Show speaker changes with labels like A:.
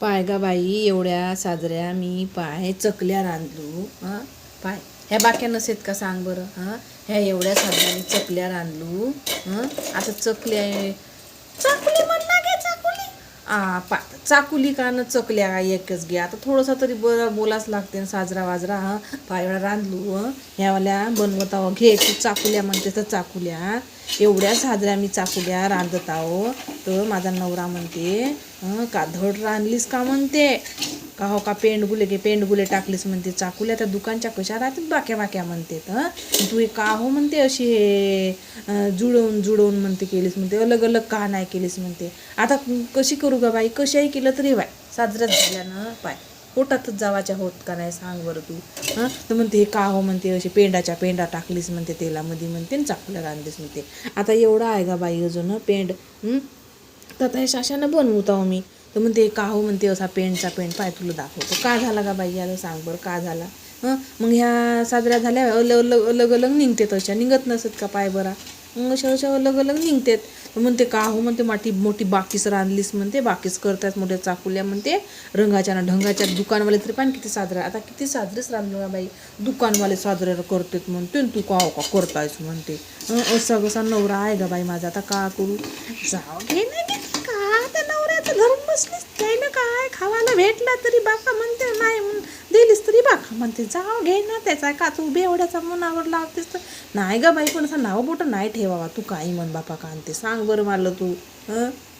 A: पाय गा बाई एवढ्या साजऱ्या मी पाय चकल्या रांधलो हां? पाय. ह्या बाक्या नसेत का सांग बरं हां? ह्या एवढ्या साजऱ्या मी चकल्या रांधलो हां? आता चकल्या चाकुली म्हणला घे चाकुली. आ पा चाकुली का न चकल्या का एकच घे. आता थोडंसं तरी ब बोलाच लागते ना साजरा वाजरा हां? पाय एवढा रांधलो ह्यावाल्या बनवत आहो घे तू चाकुल्या म्हणते तर चाकुल्या एवढ्या साजऱ्या मी चाकुल्या रांधत आहो तर माझा नवरा म्हणते का धड रांधलीस का? म्हणते. का हो का पेंडगुले घे पेंडगुले टाकलीस? म्हणते. चाकुल्या त्या दुकानच्या कशा राहतात बाक्या बाक्या? म्हणते. तर तू हे का हो? म्हणते. अशी हे जुळवून जुळवून म्हणते केलीस. म्हणते. अलग अलग का नाही केलीस? म्हणते. आता कशी करू का बाई? कशाही केलं तरी बाय साजऱ्यात झाल्यानं पाय. पोटातच जावाच्या होत का नाही सांग बरं तू. हां? तर म्हणते हे का हो? म्हणते असे पेंडाच्या पेंडा टाकलीस म्हणते तेलामध्ये म्हणते आणि चाकूला रांधलीस म्हणते. आता एवढा आहे का बाई अजून पेंड. तर आता हे शाशानं बनवत आहो मी. तर म्हणते हे का हो? म्हणते असा पेंडचा पेंड पाय तुला दाखवतो. का झाला का बाई याला सांग बरं का झाला? हां? मग ह्या साजऱ्या झाल्या अलग अलग अलग निघते तशा. निघत नसत का पाय बरा? मग अशा अशा अलग अलग निघतात. म्हणते का हो? म्हणते माठी मोठी बाकीस रांधलीस. म्हणते बाकीस करतात मोठ्या चाकुल्या. म्हणते रंगाच्या ना ढंगाच्या दुकानवाले तरी पण किती साजरा. आता किती साजरेच रांधलो का बाई. दुकानवाले साजरे करतात म्हणते तू का हो का करतायस म्हणते. असा कसा नवरा आहे का बाई माझा. आता का करू? जाऊ घे ना का त्या नवऱ्याचं धरून बसलीस? काय ना काय? खावा भेटला तरी बाका म्हणते नाही म्हणून दिलीस तरी बाका म्हणते. जाऊ घे ना त्याचा का तू बेवड्याचा मनावर लावतेस तर? नाही ग बाई पण असं नाव बोट नाही ठेवावा. तू काही म्हण बापा का आणते? सांग बरं मला तू. हं?